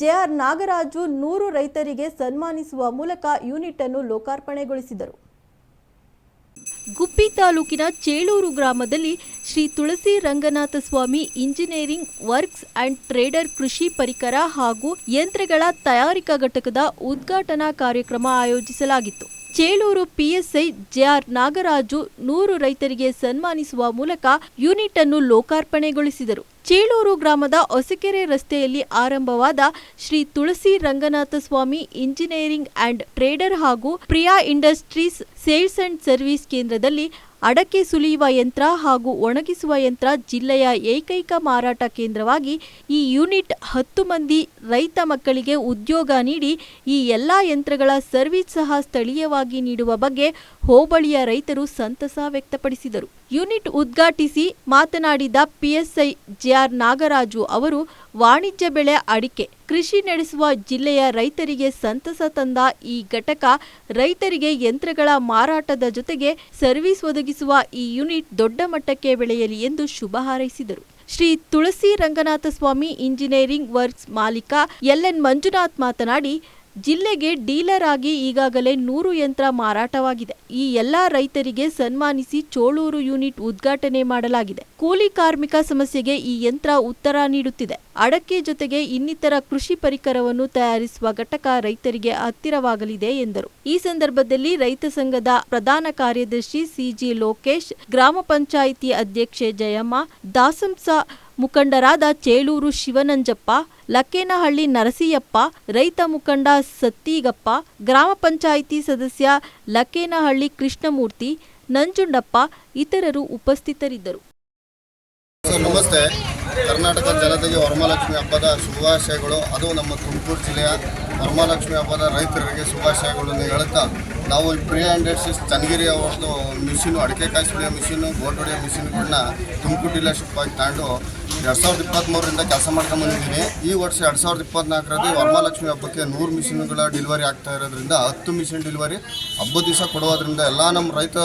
ಜೆಆರ್ ನಾಗರಾಜು ನೂರು ರೈತರಿಗೆ ಸನ್ಮಾನಿಸುವ ಮೂಲಕ ಯೂನಿಟ್ ಅನ್ನು ಲೋಕಾರ್ಪಣೆಗೊಳಿಸಿದರು. ಗುಬ್ಬಿ ತಾಲೂಕಿನ ಚೇಳೂರು ಗ್ರಾಮದಲ್ಲಿ Shri Tulasi Ranganatha Swamy engineering works and trader ಕೃಷಿ ಪರಿಕರ ಹಾಗೂ ಯಂತ್ರಗಳ ತಯಾರಿಕಾ ಘಟಕದ ಉದ್ಘಾಟನಾ ಕಾರ್ಯಕ್ರಮ ಆಯೋಜಿಸಲಾಗಿತ್ತು. ಚೇಳೂರು ಪಿಎಸ್ಐ ಜೆಆರ್ ನಾಗರಾಜು ನೂರು ರೈತರಿಗೆ ಸನ್ಮಾನಿಸುವ ಮೂಲಕ ಯೂನಿಟ್ ಅನ್ನು ಲೋಕಾರ್ಪಣೆಗೊಳಿಸಿದರು. ಚೇಳೂರು ಗ್ರಾಮದ ಹೊಸಕೆರೆ ರಸ್ತೆಯಲ್ಲಿ ಆರಂಭವಾದ Shri Tulasi Ranganatha Swamy engineering and trader ಹಾಗೂ Priya industries sales and service ಕೇಂದ್ರದಲ್ಲಿ ಅಡಕೆ ಸುಲಿಯುವ ಯಂತ್ರ ಹಾಗೂ ಒಣಗಿಸುವ ಯಂತ್ರ ಜಿಲ್ಲೆಯ ಏಕೈಕ ಮಾರಾಟ ಕೇಂದ್ರವಾಗಿ ಈ ಯೂನಿಟ್ ಹತ್ತು ಮಂದಿ ರೈತ ಮಕ್ಕಳಿಗೆ ಉದ್ಯೋಗ ನೀಡಿ ಈ ಎಲ್ಲ ಯಂತ್ರಗಳ ಸರ್ವಿಸ್ ಸಹ ಸ್ಥಳೀಯವಾಗಿ ನೀಡುವ ಬಗ್ಗೆ ಹೋಬಳಿಯ ರೈತರು ಸಂತಸ ವ್ಯಕ್ತಪಡಿಸಿದರು. ಯೂನಿಟ್ ಉದ್ಘಾಟಿಸಿ ಮಾತನಾಡಿದ ಪಿಎಸ್ಐ ಜೆಆರ್ ನಾಗರಾಜು ಅವರು ವಾಣಿಜ್ಯ ಬೆಳೆ ಅಡಿಕೆ, ಕೃಷಿ ನಡೆಸುವ ಜಿಲ್ಲೆಯ ರೈತರಿಗೆ ಸಂತಸ ತಂದ ಈ ಘಟಕ, ರೈತರಿಗೆ ಯಂತ್ರಗಳ ಮಾರಾಟದ ಜೊತೆಗೆ ಸರ್ವಿಸ್ ಒದಗಿಸುವ ಈ ಯೂನಿಟ್ ದೊಡ್ಡ ಮಟ್ಟಕ್ಕೆ ಬೆಳೆಯಲಿ ಎಂದು ಶುಭ ಹಾರೈಸಿದರು. ಶ್ರೀ ತುಳಸಿ ರಂಗನಾಥ ಸ್ವಾಮಿ ಇಂಜಿನಿಯರಿಂಗ್ ವರ್ಕ್ಸ್ ಮಾಲೀಕ ಎಲ್ಎನ್ ಮಂಜುನಾಥ್ ಮಾತನಾಡಿ ಜಿಲ್ಲೆಗೆ ಡೀಲರ್ ಆಗಿ ಈಗಾಗಲೇ ನೂರು ಯಂತ್ರ ಮಾರಾಟವಾಗಿದೆ. ಈ ಎಲ್ಲ ರೈತರಿಗೆ ಸನ್ಮಾನಿಸಿ ಚೋಳೂರು ಯೂನಿಟ್ ಉದ್ಘಾಟನೆ ಮಾಡಲಾಗಿದೆ. ಕೂಲಿ ಕಾರ್ಮಿಕ ಸಮಸ್ಯೆಗೆ ಈ ಯಂತ್ರ ಉತ್ತರ ನೀಡುತ್ತಿದೆ. ಅಡಕೆ ಜೊತೆಗೆ ಇನ್ನಿತರ ಕೃಷಿ ಪರಿಕರವನ್ನು ತಯಾರಿಸುವ ಘಟಕ ರೈತರಿಗೆ ಹತ್ತಿರವಾಗಲಿದೆ ಎಂದರು. ಈ ಸಂದರ್ಭದಲ್ಲಿ ರೈತ ಸಂಘದ ಪ್ರಧಾನ ಕಾರ್ಯದರ್ಶಿ ಸಿಜಿ ಲೋಕೇಶ್, ಗ್ರಾಮ ಪಂಚಾಯಿತಿ ಅಧ್ಯಕ್ಷೆ ಜಯಮ್ಮ, ದಾಸಂಸ ಮುಖಂಡರಾದ ಚೇಳೂರು ಶಿವನಂಜಪ್ಪ, ಲಕ್ಕೇನಹಳ್ಳಿ ನರಸಿಯಪ್ಪ, ರೈತ ಮುಖಂಡ ಸತ್ತೀಗಪ್ಪ, ಗ್ರಾಮ ಪಂಚಾಯಿತಿ ಸದಸ್ಯ ಲಕ್ಕೇನಹಳ್ಳಿ ಕೃಷ್ಣಮೂರ್ತಿ, ನಂಜುಂಡಪ್ಪ ಇತರರು ಉಪಸ್ಥಿತರಿದ್ದರು. ನಮಸ್ತೆ. ಕರ್ನಾಟಕ ಜನತೆಗೆ ವರಮಹಾಲಕ್ಷ್ಮಿ ಹಬ್ಬದ ಶುಭಾಶಯಗಳು. ಅದು ನಮ್ಮ ತುಮಕೂರು ಜಿಲ್ಲೆಯ ವರಮಹಾಲಕ್ಷ್ಮಿ ಹಬ್ಬದ ರೈತರಿಗೆ ಶುಭಾಶಯಗಳನ್ನು ಹೇಳುತ್ತಾ, ನಾವು ತ್ರೀ ಹಂಡ್ರೆಡ್ ಸಿಕ್ಸ್ ಚನ್ನಗಿರಿ ಅವ್ರದ್ದು ಮಿಷಿನು, ಅಡಿಕೆ ಕಾಯಿ ಸುಳಿಯೋ ಮಿಷಿನು ಗೋಲ್ಡ್ ಹೊಡೆಯೋ ಮಿಷಿನ್ಗಳನ್ನ ತುಮಕೂರು ಡೀಲರ್ಶಿಪ್ ಆಗಿ ತಗೊಂಡು ಎರಡು ಸಾವಿರದ ಇಪ್ಪತ್ತ್ಮೂರರಿಂದ ಕೆಲಸ ಮಾಡ್ಕೊಂಡು ಬಂದಿದ್ದೀನಿ. ಈ ವರ್ಷ ಎರಡು ಸಾವಿರದ ಇಪ್ಪತ್ನಾಲ್ಕರಲ್ಲಿ ವರಮಹಾಲಕ್ಷ್ಮಿ ಹಬ್ಬಕ್ಕೆ ನೂರು ಮಿಷಿನ್ಗಳ ಡೆಲಿವರಿ ಆಗ್ತಾ ಇರೋದ್ರಿಂದ ಹತ್ತು ಮಿಷಿನ್ ಡಿಲಿವರಿ ಹಬ್ಬದ ದಿವಸ ಕೊಡೋದ್ರಿಂದ ಎಲ್ಲ ನಮ್ಮ ರೈತ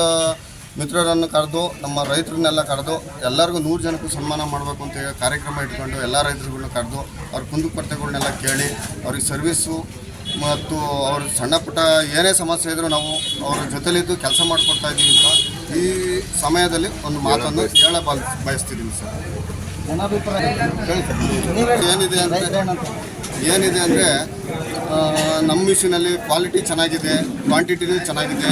ಮಿತ್ರರನ್ನು ಕರೆದು, ನಮ್ಮ ರೈತರನ್ನೆಲ್ಲ ಕರೆದು, ಎಲ್ಲರಿಗೂ ನೂರು ಜನಕ್ಕೂ ಸನ್ಮಾನ ಮಾಡಬೇಕು ಅಂತ ಹೇಳಿ ಕಾರ್ಯಕ್ರಮ ಇಟ್ಕೊಂಡು ಎಲ್ಲ ರೈತರುಗಳನ್ನ ಕರೆದು, ಅವ್ರ ಕುಂದುಕೊರತೆಗಳನ್ನೆಲ್ಲ ಕೇಳಿ, ಅವ್ರಿಗೆ ಸರ್ವೀಸು ಮತ್ತು ಅವ್ರ ಸಣ್ಣ ಪುಟ್ಟ ಏನೇ ಸಮಸ್ಯೆ ಇದ್ದರೂ ನಾವು ಅವ್ರ ಜೊತೆಲಿದ್ದು ಕೆಲಸ ಮಾಡಿಕೊಡ್ತಾ ಇದ್ದೀವಿ ಅಂತ ಈ ಸಮಯದಲ್ಲಿ ಒಂದು ಮಾತನ್ನು ಹೇಳ ಬಯಸ್ತಿದ್ದೀನಿ ಸರ್. ಏನಿದೆ ಅಂದರೆ ಏನಿದೆ ಅಂದರೆ ನಮ್ಮ ಮಿಷಿನಲ್ಲಿ ಕ್ವಾಲಿಟಿ ಚೆನ್ನಾಗಿದೆ ಕ್ವಾಂಟಿಟಿನೂ ಚೆನ್ನಾಗಿದೆ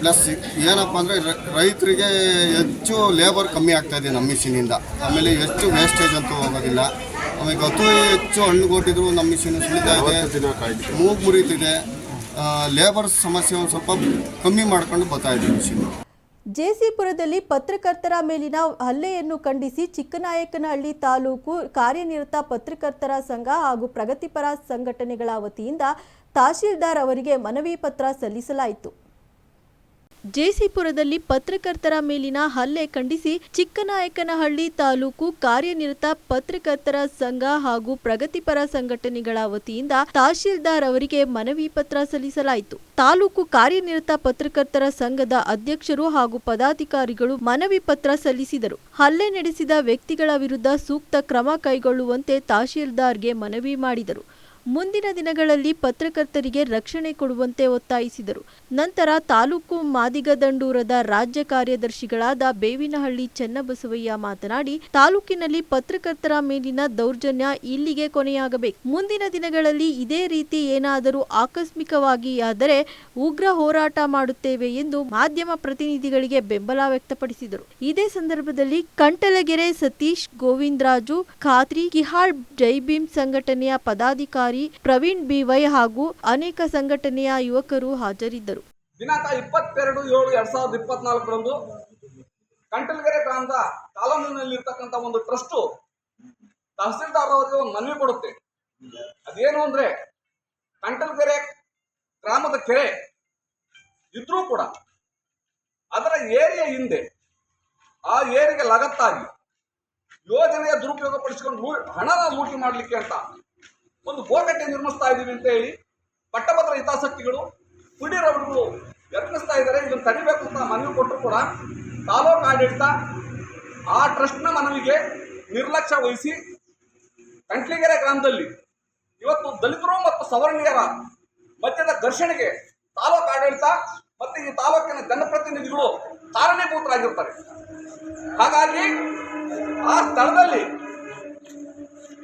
ಪ್ಲಸ್ ಏನಪ್ಪ ಅಂದರೆ ರೈತರಿಗೆ ಹೆಚ್ಚು ಲೇಬರ್ ಕಮ್ಮಿ ಆಗ್ತಾ ಇದೆ ನಮ್ಮ ಮಿಷಿನಿಂದ. ಆಮೇಲೆ ಹೆಚ್ಚು ವೇಸ್ಟೇಜ್ ಅಂತೂ ಹೋಗೋದಿಲ್ಲ. ಆಮೇಲೆ ಅತಿ ಹೆಚ್ಚು ಹಣ್ಣು ಕೊಟ್ಟಿದ್ರು ನಮ್ಮ ಮಿಷಿನ್ ಸುಳಿತಾ ಇದೆ. ಮೂಗು ಮುರಿತಿದೆ. ಲೇಬರ್ ಸಮಸ್ಯೆ ಒಂದು ಸ್ವಲ್ಪ ಕಮ್ಮಿ ಮಾಡ್ಕೊಂಡು ಬರ್ತಾ ಇದೆ ಮಿಷಿನ್. ಜೆಸಿಪುರದಲ್ಲಿ ಪತ್ರಕರ್ತರ ಮೇಲಿನ ಹಲ್ಲೆಯನ್ನು ಖಂಡಿಸಿ ಚಿಕ್ಕನಾಯಕನಹಳ್ಳಿ ತಾಲೂಕು ಕಾರ್ಯನಿರತ ಪತ್ರಕರ್ತರ ಸಂಘ ಹಾಗೂ ಪ್ರಗತಿಪರ ಸಂಘಟನೆಗಳ ವತಿಯಿಂದ ತಹಶೀಲ್ದಾರ್ ಅವರಿಗೆ ಮನವಿ ಪತ್ರ ಸಲ್ಲಿಸಲಾಯಿತು. ಜೆಸಿಪುರದಲ್ಲಿ ಪತ್ರಕರ್ತರ ಮೇಲಿನ ಹಲ್ಲೆ ಖಂಡಿಸಿ ಚಿಕ್ಕನಾಯಕನಹಳ್ಳಿ ತಾಲೂಕು ಕಾರ್ಯನಿರತ ಪತ್ರಕರ್ತರ ಸಂಘ ಹಾಗೂ ಪ್ರಗತಿಪರ ಸಂಘಟನೆಗಳ ವತಿಯಿಂದ ತಹಶೀಲ್ದಾರ್ ಅವರಿಗೆ ಮನವಿ ಪತ್ರ ಸಲ್ಲಿಸಲಾಯಿತು. ತಾಲೂಕು ಕಾರ್ಯನಿರತ ಪತ್ರಕರ್ತರ ಸಂಘದ ಅಧ್ಯಕ್ಷರು ಹಾಗೂ ಪದಾಧಿಕಾರಿಗಳು ಮನವಿ ಪತ್ರ ಸಲ್ಲಿಸಿದರು. ಹಲ್ಲೆ ನಡೆಸಿದ ವ್ಯಕ್ತಿಗಳ ವಿರುದ್ಧ ಸೂಕ್ತ ಕ್ರಮ ಕೈಗೊಳ್ಳುವಂತೆ ತಹಶೀಲ್ದಾರ್ಗೆ ಮನವಿ ಮಾಡಿದರು. ಮುಂದಿನ ದಿನಗಳಲ್ಲಿ ಪತ್ರಕರ್ತರಿಗೆ ರಕ್ಷಣೆ ಕೊಡುವಂತೆ ಒತ್ತಾಯಿಸಿದರು. ನಂತರ ತಾಲೂಕು ಮಾದಿಗದಂಡೂರದ ರಾಜ್ಯ ಕಾರ್ಯದರ್ಶಿಗಳಾದ ಬೇವಿನಹಳ್ಳಿ ಚನ್ನಬಸವಯ್ಯ ಮಾತನಾಡಿ, ತಾಲೂಕಿನಲ್ಲಿ ಪತ್ರಕರ್ತರ ಮೇಲಿನ ದೌರ್ಜನ್ಯ ಇಲ್ಲಿಗೆ ಕೊನೆಯಾಗಬೇಕು. ಮುಂದಿನ ದಿನಗಳಲ್ಲಿ ಇದೇ ರೀತಿ ಏನಾದರೂ ಆಕಸ್ಮಿಕವಾಗಿ ಆದರೆ ಉಗ್ರ ಹೋರಾಟ ಮಾಡುತ್ತೇವೆ ಎಂದು ಮಾಧ್ಯಮ ಪ್ರತಿನಿಧಿಗಳಿಗೆ ಬೆಂಬಲ ವ್ಯಕ್ತಪಡಿಸಿದರು. ಇದೇ ಸಂದರ್ಭದಲ್ಲಿ ಕಂಟಲಗೆರೆ ಸತೀಶ್ ಗೋವಿಂದರಾಜು, ಖಾತ್ರಿ ಕಿಹಾಳ್ ಜೈಭೀಮ್ ಸಂಘಟನೆಯ ಪದಾಧಿಕಾರಿ ಪ್ರವೀಣ್ ಬಿವೈ ಹಾಗೂ ಅನೇಕ ಸಂಘಟನೆಯ ಯುವಕರು ಹಾಜರಿದ್ದರು. ದಿನಾಂಕ ಇಪ್ಪತ್ತೆರಡು ಏಳು ಎರಡ್ ಸಾವಿರದ ಇಪ್ಪತ್ನಾಲ್ಕರಂದು ಕಂಟಲ್ಗೆರೆ ಗ್ರಾಮದ ಕಾಲೋನಿನಲ್ಲಿರ್ತಕ್ಕಂಥ ಒಂದು ಟ್ರಸ್ಟು ತಹಸೀಲ್ದಾರ್ ಅವರಿಗೆ ಒಂದು ಮನವಿ ಕೊಡುತ್ತೆ. ಅದೇನು ಅಂದ್ರೆ, ಕಂಟಲ್ಗೆರೆ ಗ್ರಾಮದ ಕೆರೆ ಇದ್ರೂ ಕೂಡ ಅದರ ಏರಿಯಾ ಹಿಂದೆ, ಆ ಏರಿಗೆ ಲಗತ್ತಾಗಿ ಯೋಜನೆಯ ದುರುಪಯೋಗ ಪಡಿಸಿಕೊಂಡು ಹಣದ ಹಣನ ಲೂಟಿ ಮಾಡಲಿಕ್ಕೆ ಅಂತ ಒಂದು ಗೋಕಟ್ಟೆ ನಿರ್ಮಿಸ್ತಾ ಇದ್ದೀವಿ ಅಂತ ಹೇಳಿ ಪಟ್ಟಭದ್ರ ಹಿತಾಸಕ್ತಿಗಳು ಪುಡಿರವರುಗಳು ಯತ್ನಿಸ್ತಾ ಇದ್ದಾರೆ. ಇದನ್ನು ತಡಿಬೇಕು ಅಂತ ಮನವಿ ಕೊಟ್ಟರು ಕೂಡ ತಾಲೂಕು ಆಡಳಿತ ಆ ಟ್ರಸ್ಟ್ನ ಮನವಿಗೆ ನಿರ್ಲಕ್ಷ್ಯ ವಹಿಸಿ ಕಂಟ್ಲಿಗೆರೆ ಗ್ರಾಮದಲ್ಲಿ ಇವತ್ತು ದಲಿತರು ಮತ್ತು ಸವರ್ಣೀಯರ ಮಧ್ಯದ ಘರ್ಷಣೆಗೆ ತಾಲೂಕು ಆಡಳಿತ ಮತ್ತು ಈ ತಾಲೂಕಿನ ಜನಪ್ರತಿನಿಧಿಗಳು ಕಾರಣೀಭೂತರಾಗಿರ್ತಾರೆ. ಹಾಗಾಗಿ ಆ ಸ್ಥಳದಲ್ಲಿ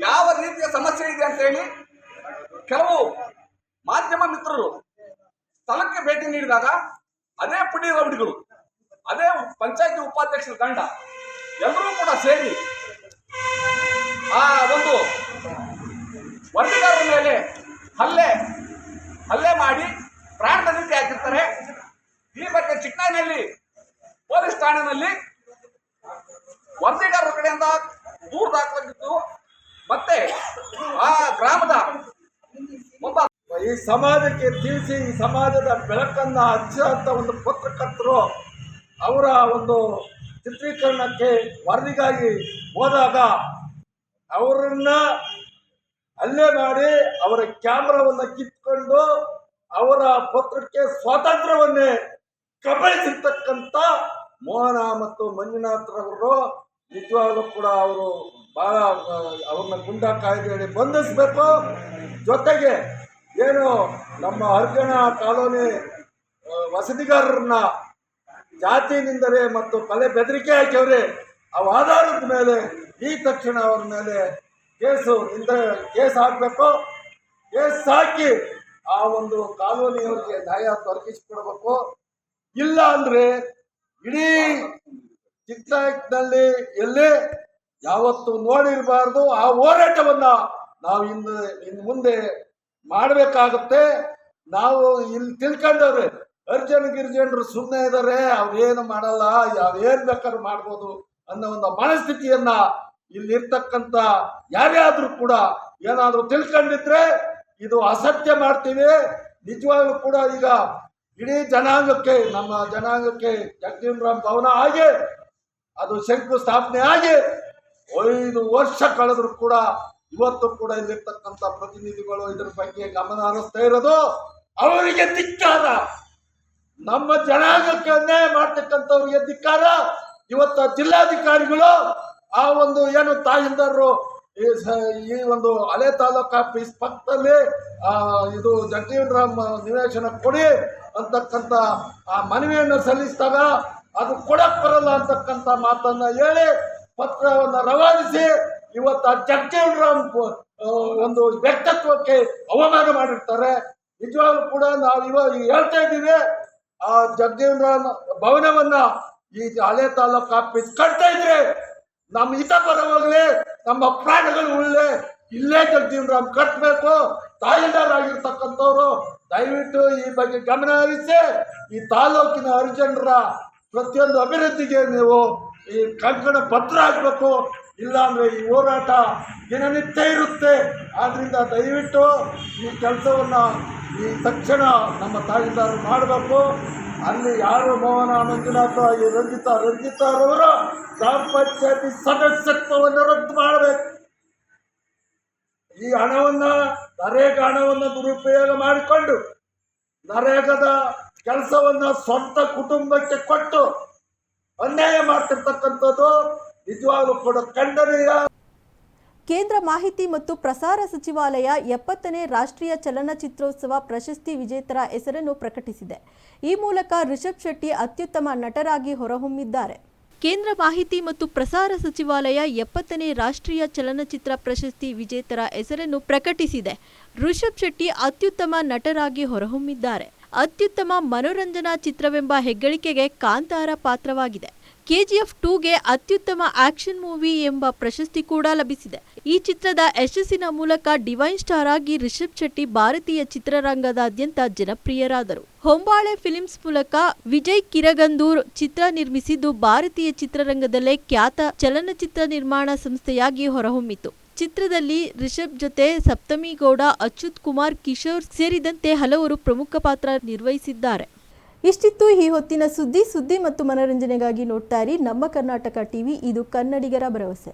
ಯಾವ ರೀತಿಯ ಸಮಸ್ಯೆ ಇದೆ ಅಂತ ಹೇಳಿ ಕೆಲವು ಮಾಧ್ಯಮ ಮಿತ್ರರು ಸ್ಥಳಕ್ಕೆ ಭೇಟಿ ನೀಡಿದಾಗ ಅದೇ ಪುಡಿ ರೌಡಿಗಳು ಅದೇ ಪಂಚಾಯತಿ ಉಪಾಧ್ಯಕ್ಷರ ತಂಡ ಎಲ್ಲರೂ ಕೂಡ ಸೇರಿ ಆ ಒಂದು ವರದಿಗಾರರ ಮೇಲೆ ಹಲ್ಲೆ ಹಲ್ಲೆ ಮಾಡಿ ಪ್ರಾಣದ ರೀತಿ ಹಾಕಿರ್ತಾರೆ. ಈ ಬಗ್ಗೆ ಚಿಕ್ಕನಲ್ಲಿ ಪೊಲೀಸ್ ಠಾಣೆಯಲ್ಲಿ ವರದಿಗಾರರ ಕಡೆಯಿಂದ ದೂರ ದಾಖಲಾಗಿತ್ತು. ಮತ್ತೆ ಆ ಗ್ರಾಮದ ಒಬ್ಬ ಈ ಸಮಾಜಕ್ಕೆ ತಿಳಿಸಿ, ಈ ಸಮಾಜದ ಬೆಳಕನ್ನ ಹಚ್ಚುವಂತ ಒಂದು ಪತ್ರಕರ್ತರು ಅವರ ಒಂದು ಚಿತ್ರೀಕರಣಕ್ಕೆ ವರದಿಗಾಗಿ ಹೋದಾಗ ಅವರನ್ನ ಅಲ್ಲೇ ಮಾಡಿ ಅವರ ಕ್ಯಾಮ್ರಾವನ್ನ ಕಿತ್ಕೊಂಡು ಅವರ ಪತ್ರಕ್ಕೆ ಸ್ವಾತಂತ್ರ್ಯವನ್ನೇ ಕಬಳಿಸಿರ್ತಕ್ಕಂಥ ಮೋಹನ ಮತ್ತು ಮಂಜುನಾಥ್ರವರು ನಿಜವಾಗ್ಲೂ ಕೂಡ ಅವರು ಬಹಳ ಅವ್ರನ್ನ ಗುಂಡ ಕಾಯ್ದೆಯಡಿ ಬಂಧಿಸಬೇಕು. ಜೊತೆಗೆ ಏನು ನಮ್ಮ ಅರ್ಜುನ ಕಾಲೋನಿ ವಸತಿಗಾರರನ್ನ ಜಾತಿ ನಿಂದರೆ ಮತ್ತು ಕಲೆ ಬೆದರಿಕೆ ಹಾಕಿವ್ರೆ ಅವ ಆಧಾರದ ಮೇಲೆ ಈ ತಕ್ಷಣ ಅವ್ರ ಮೇಲೆ ಕೇಸು ಇಂದ ಕೇಸ್ ಹಾಕಬೇಕು. ಕೇಸ್ ಹಾಕಿ ಆ ಒಂದು ಕಾಲೋನಿಯವರಿಗೆ ನ್ಯಾಯ ದೊರಕಿಸಿಕೊಡ್ಬೇಕು. ಇಲ್ಲ ಅಂದ್ರೆ ಇಡೀ ಚಿಕ್ಕನಲ್ಲಿ ಎಲ್ಲಿ ಯಾವತ್ತು ನೋಡಿರಬಾರ್ದು ಆ ಹೋರಾಟವನ್ನ ನಾವು ಇನ್ನು ಇನ್ನು ಮುಂದೆ ಮಾಡಬೇಕಾಗುತ್ತೆ. ನಾವು ಇಲ್ಲಿ ತಿಳ್ಕೊಂಡವ್ರೆ, ಅರ್ಜುನ್ ಗಿರ್ಜನರು ಸುಮ್ಮನೆ ಇದ್ದಾರೆ ಅವ್ರೇನು ಮಾಡಲ್ಲ ಯಾವೇನ್ ಬೇಕಾದ್ರೂ ಮಾಡ್ಬೋದು ಅನ್ನೋ ಒಂದು ಮನಸ್ಥಿತಿಯನ್ನ ಇಲ್ಲಿರ್ತಕ್ಕಂಥ ಯಾರ್ಯಾದ್ರೂ ಕೂಡ ಏನಾದ್ರೂ ತಿಳ್ಕೊಂಡಿದ್ರೆ ಇದು ಅಸತ್ಯ ಮಾಡ್ತೀವಿ. ನಿಜವಾಗ್ಲೂ ಕೂಡ ಈಗ ಇಡೀ ಜನಾಂಗಕ್ಕೆ, ನಮ್ಮ ಜನಾಂಗಕ್ಕೆ ಜಗಜೀವನ್ ಭವನ ಆಗಿ ಅದು ಶಂಕುಸ್ಥಾಪನೆ ಆಗಿ ಐದು ವರ್ಷ ಕಳೆದ್ರು ಕೂಡ ಇವತ್ತು ಕೂಡ ಇಲ್ಲಿರ್ತಕ್ಕಂಥ ಪ್ರತಿನಿಧಿಗಳು ಇದ್ರ ಬಗ್ಗೆ ಗಮನ ಹರಿಸ್ತಾ ಇರೋದು ಅವರಿಗೆ ಧಿಕ್ಕಾರ. ನಮ್ಮ ಜನಾಂಗಕ್ಕೆ ಅನ್ಯಾಯ ಮಾಡ್ತಕ್ಕಂಥವ್ರಿಗೆ ಧಿಕ್ಕಾರ. ಇವತ್ತು ಜಿಲ್ಲಾಧಿಕಾರಿಗಳು ಆ ಒಂದು ಏನು ತಾಯಿಂದರು ಈ ಒಂದು ಹಳೆ ತಾಲೂಕು ಆಫೀಸ್ ಪಕ್ಕದಲ್ಲಿ, ಆ, ಇದು ಜಗಜೀವನ್ ರಾಮ್ ನಿವೇಶನ ಕೊಡಿ ಅಂತಕ್ಕಂಥ ಆ ಮನವಿಯನ್ನು ಸಲ್ಲಿಸಿದಾಗ ಅದು ಕೊಡಕ್ ಬರಲ್ಲ ಅಂತಕ್ಕಂಥ ಮಾತನ್ನ ಹೇಳಿ ಪತ್ರವನ್ನು ರವಾನಿಸಿ ಇವತ್ತು ಆ ಜಗಜೀವನ್ ರಾಮ್ ಒಂದು ವ್ಯಕ್ತಿತ್ವಕ್ಕೆ ಅವಮಾನ ಮಾಡಿರ್ತಾರೆ. ನಿಜವಾಗ್ಲೂ ಕೂಡ ನಾವು ಇವಾಗ ಹೇಳ್ತಾ ಇದ್ದೀವಿ, ಆ ಜಗಜೀವನ್ ರಾಮ್ ಭವನವನ್ನ ಈ ಹಳೆ ತಾಲೂಕು ಆಫೀಸ್ ಕಟ್ತಾ ಇದ್ರೆ ನಮ್ಮ ಹಿತ ಬರವಾಗ್ಲಿ ನಮ್ಮ ಪ್ರಾಣಗಳು ಉಳ್ಳೆ. ಇಲ್ಲೇ ಜಗಜೀವನ್ ರಾಮ್ ಕಟ್ಟಬೇಕು ತಾಯಿದಾರಾಗಿರ್ತಕ್ಕಂಥವ್ರು ದಯವಿಟ್ಟು ಈ ಬಗ್ಗೆ ಗಮನ ಹರಿಸಿ ಈ ತಾಲೂಕಿನ ಹರಿಜನರ ಪ್ರತಿಯೊಂದು ಅಭಿವೃದ್ಧಿಗೆ ನೀವು ಈ ಕಂಕಣ ಪತ್ರ ಹಾಕಬೇಕು. ಇಲ್ಲಾಂದರೆ ಈ ಹೋರಾಟ ದಿನನಿತ್ಯ ಇರುತ್ತೆ. ಆದ್ದರಿಂದ ದಯವಿಟ್ಟು ಈ ಕೆಲಸವನ್ನು ಈ ತಕ್ಷಣ ನಮ್ಮ ತಾಯಿದಾರರು ಮಾಡಬೇಕು. ಅಲ್ಲಿ ಯಾರು ಮೋಹನ ಮಂಜುನಾಥ ಈ ರಂಜಿತ ರಂಜಿತಾರವರು ಗ್ರಾಮ ಪಂಚಾಯತಿ ಸದಸ್ಯತ್ವವನ್ನು ರದ್ದು ಮಾಡಬೇಕು. ಈ ಹಣವನ್ನು ನರೇಗಾ ಹಣವನ್ನು ದುರುಪಯೋಗ ಮಾಡಿಕೊಂಡು ನರೇಗಾದ ಕೆಲಸವನ್ನ ಸ್ವಂತ ಕುಟುಂಬಕ್ಕೆ ಕೊಟ್ಟು ಅನ್ಯಾಯ ಮಾಡ್ತಿರ್ತಕ್ಕಂಥದ್ದು ನಿಜವಾಗ್ಲೂ ಕೂಡ ಖಂಡನೀಯ. ಕೇಂದ್ರ ಮಾಹಿತಿ ಮತ್ತು ಪ್ರಸಾರ ಸಚಿವಾಲಯ ಎಪ್ಪತ್ತನೇ ರಾಷ್ಟ್ರೀಯ ಚಲನಚಿತ್ರೋತ್ಸವ ಪ್ರಶಸ್ತಿ ವಿಜೇತರ ಹೆಸರನ್ನು ಪ್ರಕಟಿಸಿದೆ. ಈ ಮೂಲಕ ರಿಷಬ್ ಶೆಟ್ಟಿ ಅತ್ಯುತ್ತಮ ನಟರಾಗಿ ಹೊರಹೊಮ್ಮಿದ್ದಾರೆ. ಕೇಂದ್ರ ಮಾಹಿತಿ ಮತ್ತು ಪ್ರಸಾರ ಸಚಿವಾಲಯ ಎಪ್ಪತ್ತನೇ ರಾಷ್ಟ್ರೀಯ ಚಲನಚಿತ್ರ ಪ್ರಶಸ್ತಿ ವಿಜೇತರ ಹೆಸರನ್ನು ಪ್ರಕಟಿಸಿದೆ. ಋಷಭ್ ಶೆಟ್ಟಿ ಅತ್ಯುತ್ತಮ ನಟರಾಗಿ ಹೊರಹೊಮ್ಮಿದ್ದಾರೆ. ಅತ್ಯುತ್ತಮ ಮನೋರಂಜನಾ ಚಿತ್ರವೆಂಬ ಹೆಗ್ಗಳಿಕೆಗೆ ಕಾಂತಾರ ಪಾತ್ರವಾಗಿದೆ. ಕೆಜಿಎಫ್ ಟೂಗೆ ಅತ್ಯುತ್ತಮ ಆಕ್ಷನ್ ಮೂವಿ ಎಂಬ ಪ್ರಶಸ್ತಿ ಕೂಡ ಲಭಿಸಿದೆ. ಈ ಚಿತ್ರದ ಯಶಸ್ಸಿನ ಮೂಲಕ ಡಿವೈನ್ ಸ್ಟಾರ್ ಆಗಿ ರಿಷಬ್ ಶೆಟ್ಟಿ ಭಾರತೀಯ ಚಿತ್ರರಂಗದಾದ್ಯಂತ ಜನಪ್ರಿಯರಾದರು. ಹೊಂಬಾಳೆ ಫಿಲಿಮ್ಸ್ ಮೂಲಕ ವಿಜಯ್ ಕಿರಗಂದೂರ್ ಚಿತ್ರ ನಿರ್ಮಿಸಿದ್ದು ಭಾರತೀಯ ಚಿತ್ರರಂಗದಲ್ಲೇ ಖ್ಯಾತ ಚಲನಚಿತ್ರ ನಿರ್ಮಾಣ ಸಂಸ್ಥೆಯಾಗಿ ಹೊರಹೊಮ್ಮಿತು. ಚಿತ್ರದಲ್ಲಿ ರಿಷಬ್ ಜೊತೆ ಸಪ್ತಮಿಗೌಡ ಅಚ್ಯುತ್ ಕುಮಾರ್ ಕಿಶೋರ್ ಸೇರಿದಂತೆ ಹಲವರು ಪ್ರಮುಖ ಪಾತ್ರ ನಿರ್ವಹಿಸಿದ್ದಾರೆ. ಇಷ್ಟಿತ್ತು ಈ ಹೊತ್ತಿನ ಸುದ್ದಿ. ಸುದ್ದಿ ಮತ್ತು ಮನರಂಜನೆಗಾಗಿ ನೋಡ್ತಾ ನಮ್ಮ ಕರ್ನಾಟಕ ಟಿವಿ. ಇದು ಕನ್ನಡಿಗರ ಭರವಸೆ.